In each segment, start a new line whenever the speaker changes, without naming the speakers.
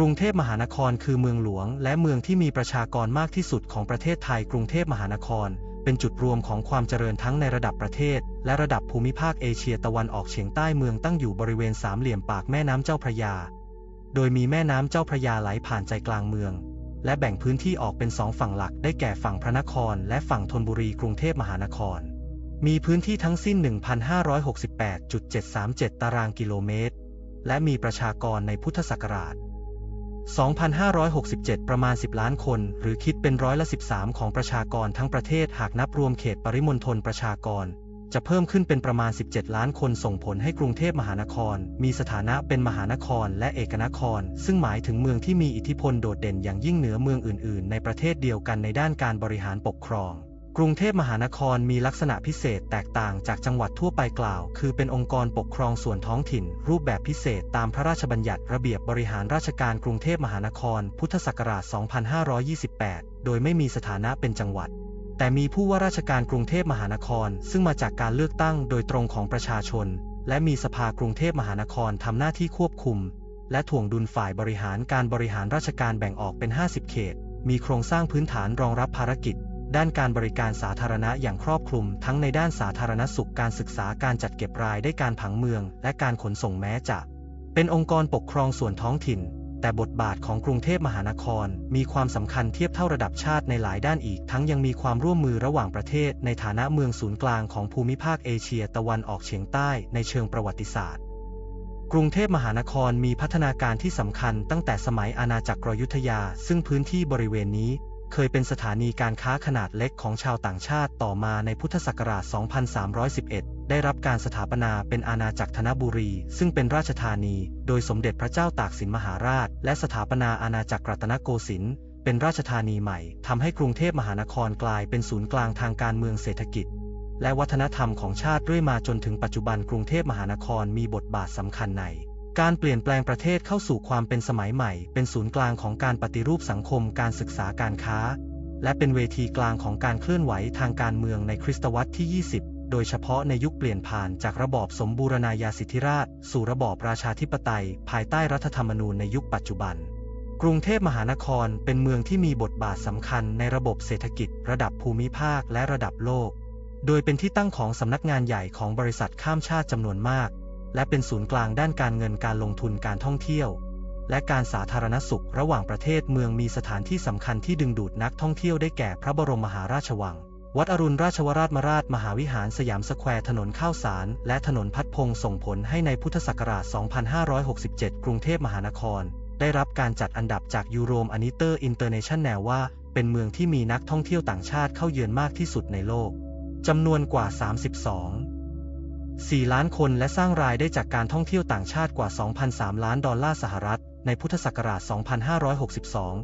กรุงเทพมหานครคือเมืองหลวง และเมืองที่มีประชากรมากที่สุดของประเทศไทย กรุงเทพมหานคร เป็นจุดรวมของความเจริญทั้งในระดับประเทศ และระดับภูมิภาคเอเชียตะวันออกเฉียงใต้เมืองตั้งอยู่บริเวณสามเหลี่ยมปากแม่น้ำเจ้าพระยา โดยมีแม่น้ำเจ้าพระยาไหลผ่านใจกลางเมือง และแบ่งพื้นที่ออกเป็นสองฝั่งหลักได้แก่ฝั่งพระนคร และฝั่งธนบุรีกรุงเทพมหานคร มีพื้นที่ทั้งสิ้น 1,568.737 ตารางกิโลเมตร และมีประชากรในพุทธศักราช 2,567 ประมาณ 10 ล้านคน หรือคิดเป็นร้อยละ 13 ของประชากรทั้งประเทศหากนับรวมเขตปริมณฑลประชากร จะเพิ่มขึ้นเป็นประมาณ 17 ล้านคนส่งผลให้กรุงเทพมหานคร มีสถานะเป็นมหานครและเอกนคร ซึ่งหมายถึงเมืองที่มีอิทธิพลโดดเด่นอย่างยิ่งเหนือเมืองอื่น ๆ ในประเทศเดียวกันในด้านการบริหารปกครอง กรุงเทพมหานครมีลักษณะพิเศษแตกต่างจากจังหวัดทั่วไปกล่าว คือเป็นองค์กรปกครองส่วนท้องถิ่น รูปแบบพิเศษตามพระราชบัญญัติระเบียบบริหารราชการกรุงเทพมหานคร พุทธศักราช 2528 โดยไม่มีสถานะเป็นจังหวัด แต่มีผู้ว่าราชการกรุงเทพมหานคร ซึ่งมาจากการเลือกตั้งโดยตรงของประชาชน และมีสภากรุงเทพมหานครทำหน้าที่ควบคุม และถ่วงดุลฝ่ายบริหารการบริหารราชการแบ่งออกเป็น 50 เขต มีโครงสร้างพื้นฐานรองรับภารกิจ ด้านการบริการสาธารณะอย่างครอบคลุม ทั้งในด้านสาธารณสุขการศึกษาการจัดเก็บรายได้การผังเมือง และการขนส่งแม้จะ เป็นองค์กรปกครองส่วนท้องถิ่น แต่บทบาทของกรุงเทพมหานคร มีความสำคัญเทียบเท่าระดับชาติในหลายด้านอีก ทั้งยังมีความร่วมมือระหว่างประเทศ ในฐานะเมืองศูนย์กลางของภูมิภาคเอเชียตะวันออกเฉียงใต้ในเชิงประวัติศาสตร์กรุงเทพมหานครมีพัฒนาการที่สำคัญตั้งแต่สมัยอาณาจักรอยุธยา ซึ่งพื้นที่บริเวณนี้ เคยเป็นสถานีการค้าขนาดเล็กของชาวต่างชาติต่อมาในพุทธศักราช 2311 ได้รับการสถาปนาเป็นอาณาจักรธนบุรี ซึ่งเป็นราชธานี โดยสมเด็จพระเจ้าตากสินมหาราช และสถาปนาอาณาจักรรัตนโกสินทร์เป็นราชธานีใหม่ทำให้กรุงเทพมหานครกลายเป็นศูนย์กลางทางการเมืองเศรษฐกิจ และวัฒนธรรมของชาติเรื่อยมาจนถึงปัจจุบันกรุงเทพมหานครมีบทบาทสำคัญใน การเปลี่ยนแปลงประเทศเข้าสู่ความเป็นสมัยใหม่ เป็นศูนย์กลางของการปฏิรูปสังคมการศึกษาการค้า และเป็นเวทีกลางของการเคลื่อนไหวทางการเมืองในคริสตวรรษที่ 20 โดยเฉพาะในยุคเปลี่ยนผ่านจากระบอบสมบูรณาญาสิทธิราช สู่ระบอบราชาธิปไตย ภายใต้รัฐธรรมนูญในยุคปัจจุบัน กรุงเทพมหานครเป็นเมืองที่มีบทบาทสำคัญในระบบเศรษฐกิจ ระดับภูมิภาคและระดับโลก โดยเป็นที่ตั้งของสำนักงานใหญ่ของบริษัทข้ามชาติจำนวนมาก และเป็นศูนย์กลางด้านการเงินการลงทุนการท่องเที่ยว และการสาธารณสุขระหว่างประเทศเมืองมีสถานที่สำคัญที่ดึงดูดนักท่องเที่ยวได้แก่พระบรมมหาราชวัง วัดอรุณราชวราชมราชมหาวิหารสยามสแควร์ถนนข้าวสาร และถนนพัดพงส่งผลให้ในพุทธศักราช 2567 กรุงเทพมหานคร ได้รับการจัดอันดับจากยูโรมอนิเตอร์อินเตอร์เนชั่นแนลว่า เป็นเมืองที่มีนักท่องเที่ยวต่างชาติเข้าเยือนมากที่สุดในโลกจำนวนกว่า 32 4 ล้านคนและสร้างรายได้จากการท่องเที่ยวต่างชาติกว่า 2,003 ล้านดอลลาร์สหรัฐ ในพุทธศักราช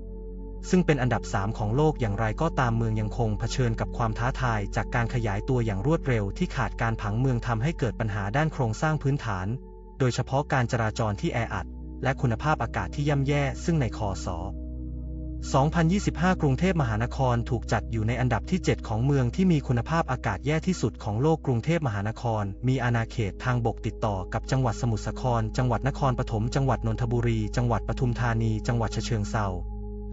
2562 ซึ่งเป็นอันดับ 3 ของโลกอย่างไรก็ตามเมืองยังคงเผชิญกับความท้าทายจากการขยายตัวอย่างรวดเร็วที่ขาดการผังเมืองทำให้เกิดปัญหาด้านโครงสร้างพื้นฐาน โดยเฉพาะการจราจรที่แออัด และคุณภาพอากาศที่ย่ำแย่ซึ่งในคศ 2025 กรุงเทพมหานครถูกจัดอยู่ในอันดับที่ 7 ของเมืองที่มีคุณภาพอากาศแย่ที่สุดของโลกกรุงเทพมหานคร มีอาณาเขตทางบกติดต่อกับจังหวัดสมุทรสาคร จังหวัดนครปฐม จังหวัดนนทบุรี จังหวัดปทุมธานี จังหวัดเชิงเทรา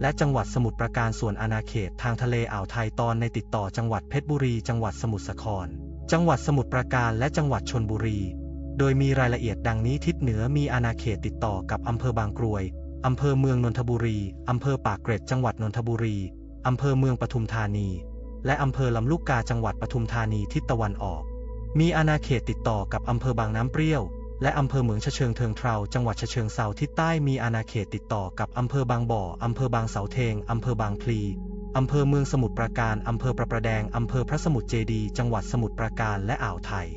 และจังหวัดสมุทรปราการส่วนอาณาเขตทางทะเลอ่าวไทยตอนในติดต่อจังหวัดเพชรบุรี จังหวัดสมุทรสาคร จังหวัดสมุทรปราการและจังหวัดชนบุรี โดยมีรายละเอียดดังนี้ทิศเหนือมีอาณาเขตติดต่อกับอำเภอบางกรวย อำเภอเมืองนนทบุรี อำเภอปากเกร็ดจังหวัดนนทบุรี อำเภอเมืองปทุมธานี และอำเภอลำลูกกาจังหวัดปทุมธานีทิศตะวันออก มีอาณาเขตติดต่อกับอำเภอบางน้ำเปรี้ยว และอำเภอเมืองฉะเชิงเทิงเทราจังหวัดฉะเชิงเซาทิศใต้มีอาณาเขตติดต่อกับอำเภอบางบ่อ อำเภอบางเสาเทง อำเภอบางพลี อำเภอเมืองสมุทรปราการ อำเภอประประแดง อำเภอพระสมุทรเจดี จังหวัดสมุทรปราการและอ่าวไทย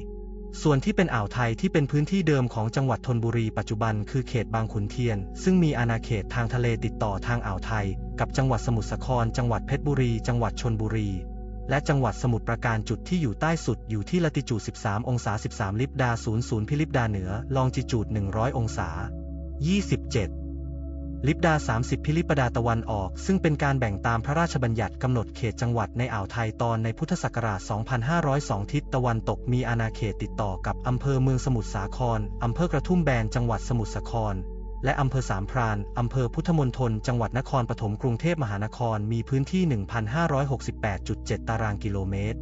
ส่วนที่เป็นอ่าวไทยที่เป็นพื้นที่เดิมของจังหวัดธนบุรีปัจจุบันคือเขตบางขุนเทียน ซึ่งมีอาณาเขตทางทะเลติดต่อทางอ่าวไทย กับจังหวัดสมุทรสาคร จังหวัดเพชรบุรี จังหวัดชนบุรี และจังหวัดสมุทรปราการจุดที่อยู่ใต้สุดอยู่ที่ละติจูด 13 องศา 13 ลิบดา 00 พิลิบดาเหนือ ลองจิจูด 100 องศา 27 ลิบดา 30 พิลิปดาตะวันออก ซึ่งเป็นการแบ่งตามพระราชบัญญัติกำหนดเขตจังหวัดในอ่าวไทยตอนในพุทธศักราช 2502 ทิศตะวันตกมีอาณาเขตติดต่อกับอำเภอเมืองสมุทรสาครอำเภอกระทุ่มแบนจังหวัดสมุทรสาคร และอำเภอสามพรานอำเภอพุทธมณฑลจังหวัดนครปฐมกรุงเทพมหานครมีพื้นที่ 1,568.7 ตารางกิโลเมตร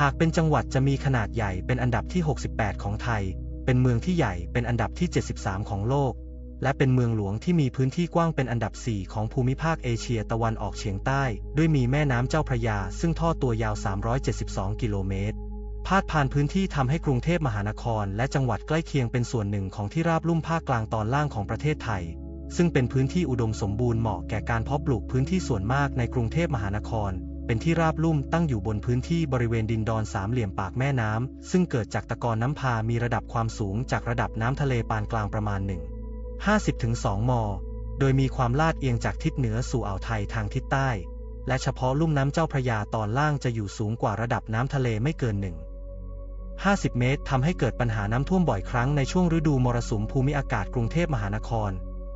หากเป็นจังหวัดจะมีขนาดใหญ่เป็นอันดับที่ 68 ของไทย เป็นเมืองที่ใหญ่เป็นอันดับที่ 73 ของโลก และเป็นเมืองหลวงที่มีพื้นที่กว้างเป็นอันดับ 4 ของภูมิภาคเอเชียตะวันออกเฉียงใต้ ด้วยมีแม่น้ำเจ้าพระยา ซึ่งทอดตัวยาว 372 กิโลเมตร พาดผ่านพื้นที่ทำให้กรุงเทพมหานคร และจังหวัดใกล้เคียงเป็นส่วนหนึ่งของที่ราบลุ่มภาคกลางตอนล่างของประเทศไทย ซึ่งเป็นพื้นที่อุดมสมบูรณ์เหมาะแก่การเพาะปลูกพื้นที่ส่วนมากในกรุงเทพมหานคร เป็นที่ราบลุ่มตั้งอยู่บนพื้นที่บริเวณดินดอนสามเหลี่ยมปากแม่น้ำซึ่งเกิดจากตะกอนน้ำพามีระดับความสูงจากระดับน้ำทะเลปานกลางประมาณ1 50-2 ม โดยมีความลาดเอียงจากทิศเหนือสู่อ่าวไทยทางทิศใต้ และเฉพาะลุ่มน้ำเจ้าพระยาตอนล่างจะอยู่สูงกว่าระดับน้ำทะเลไม่เกิน1 50 เมตรทำให้เกิดปัญหาน้ำท่วมบ่อยครั้งในช่วงฤดูมรสุมภูมิอากาศกรุงเทพมหานคร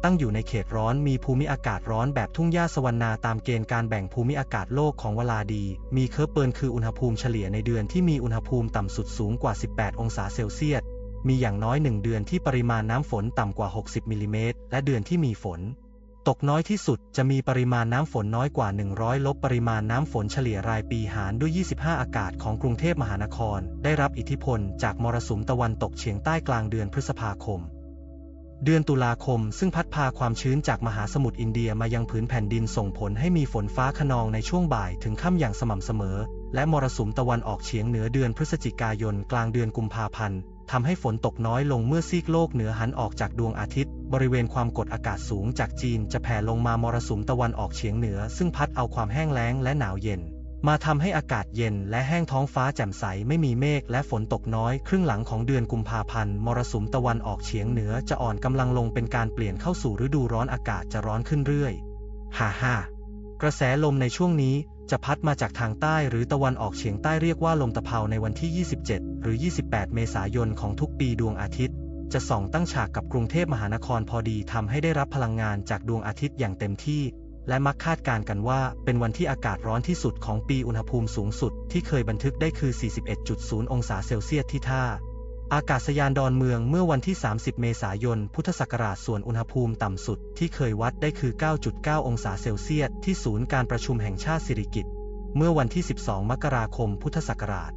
ตั้งอยู่ในเขตร้อนมีภูมิอากาศร้อนแบบทุ่งหญ้าสวรรณาตามเกณฑ์การแบ่งภูมิอากาศโลกของวลาดี มีเคอร์เบิร์นคืออุณหภูมิเฉลี่ยในเดือนที่มีอุณหภูมิต่ำสุดสูงกว่า 18 องศาเซลเซียส มีอย่างน้อย1เดือนที่ปริมาณน้ำฝนต่ำกว่า 60มิลลิเมตรและเดือนที่มีฝน ตกน้อยที่สุดจะมีปริมาณน้ำฝนน้อยกว่า 100 ลบปริมาณน้ำฝนเฉลี่ยรายปีหารด้วย 25 อากาศของกรุงเทพมหานคร ได้รับอิทธิพลจากมรสุมตะวันตกเฉียงใต้กลางเดือนพฤษภาคมเดือนตุลาคมซึ่งพัดพาความชื้นจากมหาสมุทรอินเดียมายังผืนแผ่นดินส่งผลให้มีฝนฟ้าขนองในช่วงบ่ายถึงค่ำอย่างสม่ำเสมอ และมรสุมตะวันออกเฉียงเหนือเดือนพฤศจิกายนกลางเดือนกุมภาพันธ์ ทำให้ฝนตกน้อยลงเมื่อซีกโลกเหนือหันออกจากดวงอาทิตย์ บริเวณความกดอากาศสูงจากจีนจะแผ่ลงมามรสุมตะวันออกเฉียงเหนือ ซึ่งพัดเอาความแห้งแล้งและหนาวเย็น มาทำให้อากาศเย็นและแห้งท้องฟ้าแจ่มใสไม่มีเมฆและฝนตกน้อย ครึ่งหลังของเดือนกุมภาพันธ์มรสุมตะวันออกเฉียงเหนือจะอ่อนกำลังลงเป็นการเปลี่ยนเข้าสู่ฤดูร้อนอากาศจะร้อนขึ้นเรื่อยฮ่าฮ่ากระแสลมในช่วงนี้จะพัดมาจากทางใต้หรือตะวันออกเฉียงใต้เรียกว่าลมตะเภาในวันที่ 27 หรือ 28 เมษายนของทุกปีดวงอาทิตย์ จะส่องตั้งฉากกับกรุงเทพมหานครพอดีทำให้ได้รับพลังงานจากดวงอาทิตย์อย่างเต็มที่ และมักคาดการกันว่าเป็นวันที่อากาศร้อนที่สุดของปีอุณหภูมิสูงสุดที่เคยบันทึกได้คือ 41.0 องศาเซลเซียสที่ท่าอากาศยานดอนเมืองเมื่อวันที่ 30 เมษายน พุทธศักราช ส่วนอุณหภูมิต่ำสุดที่เคยวัดได้คือ 9.9 องศาเซลเซียสที่ศูนย์การประชุมแห่งชาติสิริกิติ์ เมื่อวันที่ 12 มกราคม พุทธศักราช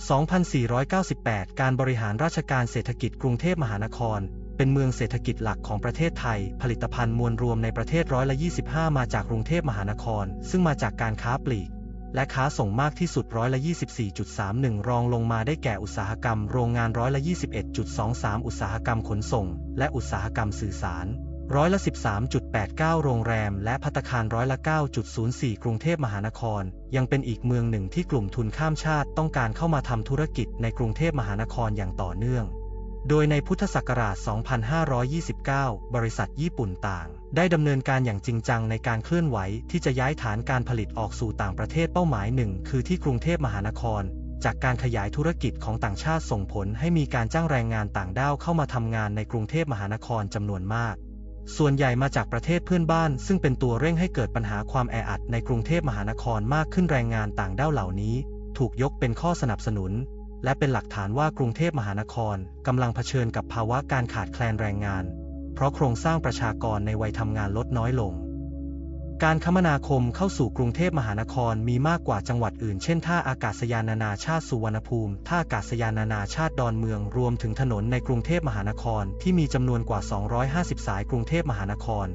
2498 การบริหารราชการเศรษฐกิจกรุงเทพมหานคร เป็นเมืองเศรษฐกิจหลักของประเทศไทย ผลิตภัณฑ์มวลรวมในประเทศร้อยละ25 มาจากกรุงเทพมหานคร ซึ่งมาจากการค้าปลีก และค้าส่งมากที่สุดร้อยละ24.31 รองลงมาได้แก่อุตสาหกรรม โรงงานร้อยละ21.23 อุตสาหกรรมขนส่ง และอุตสาหกรรมสื่อสาร ร้อยละ 13.89 โรงแรม และพัตตาคารร้อยละ 9.04 กรุงเทพมหานคร ยังเป็นอีกเมืองหนึ่งที่กลุ่มทุนข้ามชาติต้องการเข้ามาทำธุรกิจในกรุงเทพมหานครอย่างต่อเนื่อง โดยในพุทธศักราช 2529 บริษัทญี่ปุ่นต่าง ได้ดำเนินการอย่างจริงจังในการเคลื่อนไหวที่จะย้ายฐานการผลิตออกสู่ต่างประเทศเป้าหมายหนึ่งคือที่กรุงเทพมหานครจากการขยายธุรกิจของต่างชาติส่งผลให้มีการจ้างแรงงานต่างด้าวเข้ามาทำงานในกรุงเทพมหานครจำนวนมาก ส่วนใหญ่มาจากประเทศเพื่อนบ้าน ซึ่งเป็นตัวเร่งให้เกิดปัญหาความแออัดในกรุงเทพมหานครมากขึ้นแรงงานต่างด้าวเหล่านี้ ถูกยกเป็นข้อสนับสนุน และเป็นหลักฐานว่ากรุงเทพมหานครกำลังเผชิญกับภาวะการขาดแคลนแรงงาน เพราะโครงสร้างประชากรในวัยทำงานลดน้อยลง การคมนาคมเข้าสู่กรุงเทพมหานครมีมากกว่าจังหวัดอื่น เช่นท่าอากาศยานนานาชาติสุวรรณภูมิ ท่าอากาศยานนานาชาติดอนเมือง รวมถึงถนนในกรุงเทพมหานครที่มีจำนวนกว่า 250 สายกรุงเทพมหานคร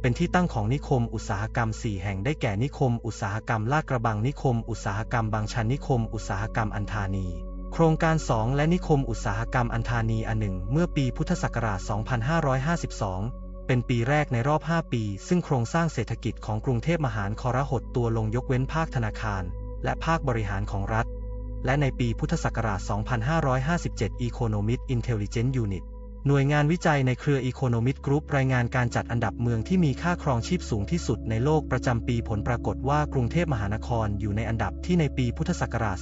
เป็นที่ตั้งของนิคมอุตสาหกรรม 4 แห่งได้แก่นิคม อุตสาหกรรมลาดกระบัง นิคม อุตสาหกรรมบางชัน นิคม อุตสาหกรรมอันธานี โครงการ 2 และนิคมอุตสาหกรรมอันธานีอันหนึ่งเมื่อปีพุทธศักราช 2552 เป็นปีแรกในรอบ 5 ปี ซึ่งโครงสร้างเศรษฐกิจของกรุงเทพมหานครหดตัวลงยกเว้นภาคธนาคาร และภาคบริหารของรัฐ และในปีพุทธศักราช 2557 Economic Intelligence Unit หน่วยงานวิจัยในเครือ Economic Group รายงานการจัดอันดับเมืองที่มีค่าครองชีพสูงที่สุดในโลกประจำปีผลปรากฏว่ากรุงเทพมหานครอยู่ในอันดับที่ในปีพุทธศักราช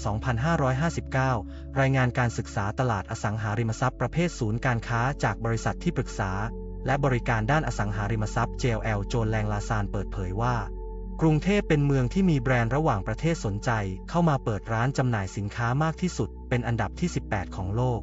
2559 รายงานการศึกษาตลาดอสังหาริมทรัพย์ประเภทศูนย์การค้าจากบริษัทที่ปรึกษา และบริการด้านอสังหาริมทรัพย์ JLL โจนแรงลาซานเปิดเผยว่า กรุงเทพเป็นเมืองที่มีแบรนด์ระหว่างประเทศสนใจ เข้ามาเปิดร้านจำหน่ายสินค้ามากที่สุด เป็นอันดับที่ 18 ของโลก